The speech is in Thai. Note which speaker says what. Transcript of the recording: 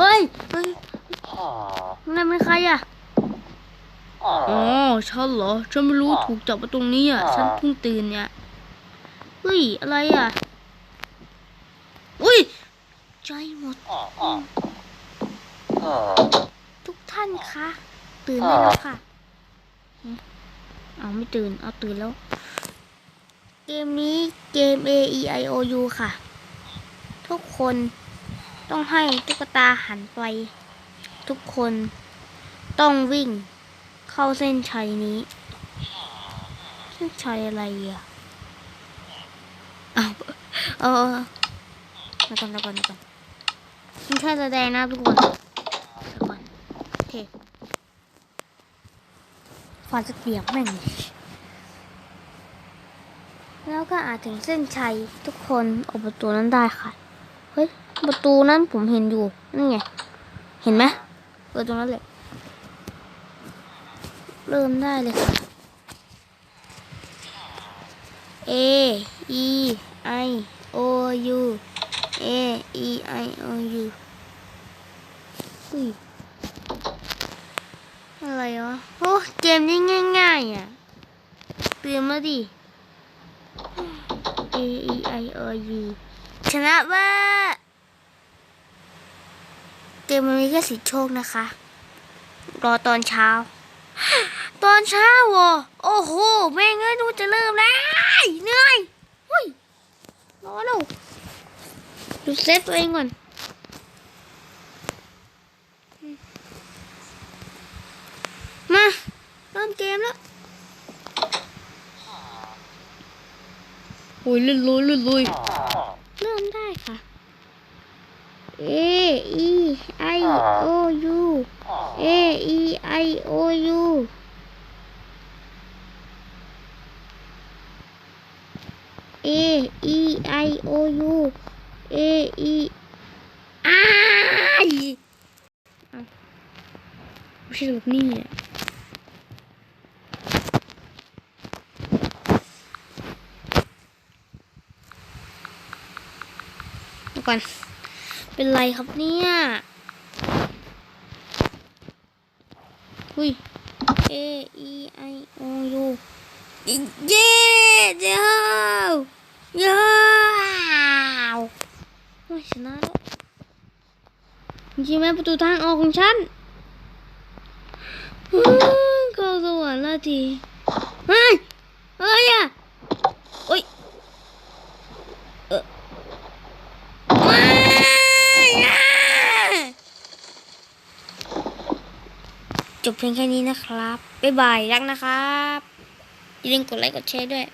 Speaker 1: นั่นเป็นใครอะอ๋อฉันเหรอ ฉันไม่รู้ถูกจับมาตรงนี้อะ ฉันเพิ่งตื่นเนี่ย เฮ้ย อะไรอะ อุ้ย ใจหมด ทุกท่านคะ ตื่นได้แล้วค่ะหึเอาไม่ตื่น เอาตื่นแล้ว เกมนี้เกม A E I O U ค่ะ ทุกคน ต้องให้ตุ๊กตาหันไป ทุกคนต้องวิ่งเข้าเส้นชัยนี้ เส้นชัยอะไรอะเอาเออมาก่อนมาก่อนมาก่อนมันแค่แสดงนะทุกคนเดี๋ยวก่อนโอเคฟันจะเปียกแม่งแล้วก็อาจถึงเส้นชัยทุกคนออกประตูนั้นได้ค่ะ เฮ้ย ประตูนั้นผมเห็นอยู่นี่ไง เห็นไหมเปิดตรงนั้นเลยเริ่มได้เลยค่ะ A E I O U A E I O U อุ้ยอะไรวะโอ้เกมนี้ง่ายๆอะเตือนมาดิ A E I O U ชนะเว่า เกมมันมีแค่สิทธิโชคนะคะ รอตอนเช้า ตอนเช้าเหรอโอ้โห แม่งเอ้ยดูจะเริ่มแล้วเหนื่อยเฮ้ยรอแล้วดูเซตตัวเองก่อนมา เริ่มเกมแล้วโอ้ยเลื่อนลุยเลื่อนลุยเริ่มได้ค่ะ A E I O U A E I O U A E I O U A E อ้ายอ้า เป็นไรครับเนี่ยหุย A E I O U เย้เดี๋ยวเย้าวโอ้ยชนะแล้วจริงไหมประตูทางออกของฉันเข้าสวรรค์แล้วทีเฮ้ยเฮ้ยอะโอ้ยเออไม่อะ จบเพียงแค่นี้นะครับ บ๊ายบาย รักนะครับ อย่าลืมกดไลค์กดแชร์ด้วย